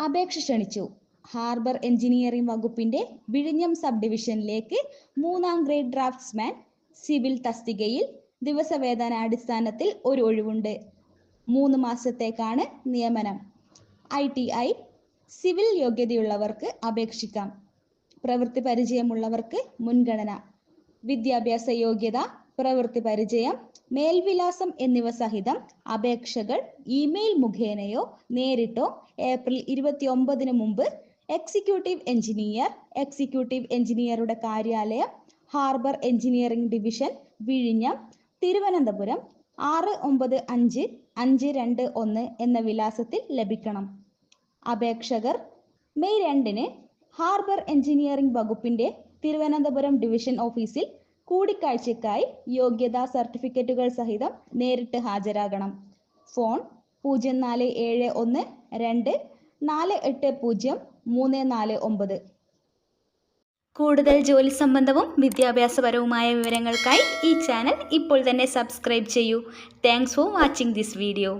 അപേക്ഷ ക്ഷണിച്ചു. Harbour engineering വകുപ്പിന്റെ വിഴിഞ്ഞം സബ് ഡിവിഷനിലേക്ക് മൂന്നാം ഗ്രേഡ് ഡ്രാഫ്റ്റ്സ്മാൻ സിവിൽ തസ്തികയിൽ ദിവസവേതന അടിസ്ഥാനത്തിൽ ഒരു ഒഴിവുണ്ട്. മൂന്ന് മാസത്തേക്കാണ് നിയമനം. ഐ ടി ഐ സിവിൽ യോഗ്യതയുള്ളവർക്ക് അപേക്ഷിക്കാം. പ്രവൃത്തി പരിചയമുള്ളവർക്ക് മുൻഗണന. വിദ്യാഭ്യാസ യോഗ്യത പ്രവൃത്തി പരിചയം മേൽവിലാസം എന്നിവ സഹിതം അപേക്ഷകൾ ഇമെയിൽ മുഖേനയോ നേരിട്ടോ ഏപ്രിൽ ഇരുപത്തി ഒമ്പതിന് മുമ്പ് എക്സിക്യൂട്ടീവ് എഞ്ചിനീയർ എക്സിക്യൂട്ടീവ് എഞ്ചിനീയറുടെ കാര്യാലയം ഹാർബർ എഞ്ചിനീയറിംഗ് ഡിവിഷൻ വിഴിഞ്ഞം തിരുവനന്തപുരം ആറ് ഒമ്പത് അഞ്ച് അഞ്ച് രണ്ട് ഒന്ന് എന്ന വിലാസത്തിൽ ലഭിക്കണം. അപേക്ഷകർ മെയ് രണ്ടിന് ഹാർബർ എഞ്ചിനീയറിംഗ് വകുപ്പിന്റെ തിരുവനന്തപുരം ഡിവിഷൻ ഓഫീസിൽ കൂടിക്കാഴ്ചയ്ക്കായി യോഗ്യതാ സർട്ടിഫിക്കറ്റുകൾ സഹിതം നേരിട്ട് ഹാജരാകണം. ഫോൺ പൂജ്യം നാല് ഏഴ് ഒന്ന് രണ്ട് നാല് എട്ട് പൂജ്യം മൂന്ന് നാല് ഒമ്പത്. കൂടുതൽ ജോലി സംബന്ധവും വിദ്യാഭ്യാസപരവുമായ വിവരങ്ങൾക്കായി ഈ ചാനൽ ഇപ്പോൾ തന്നെ സബ്സ്ക്രൈബ് ചെയ്യൂ. Thanks for watching this video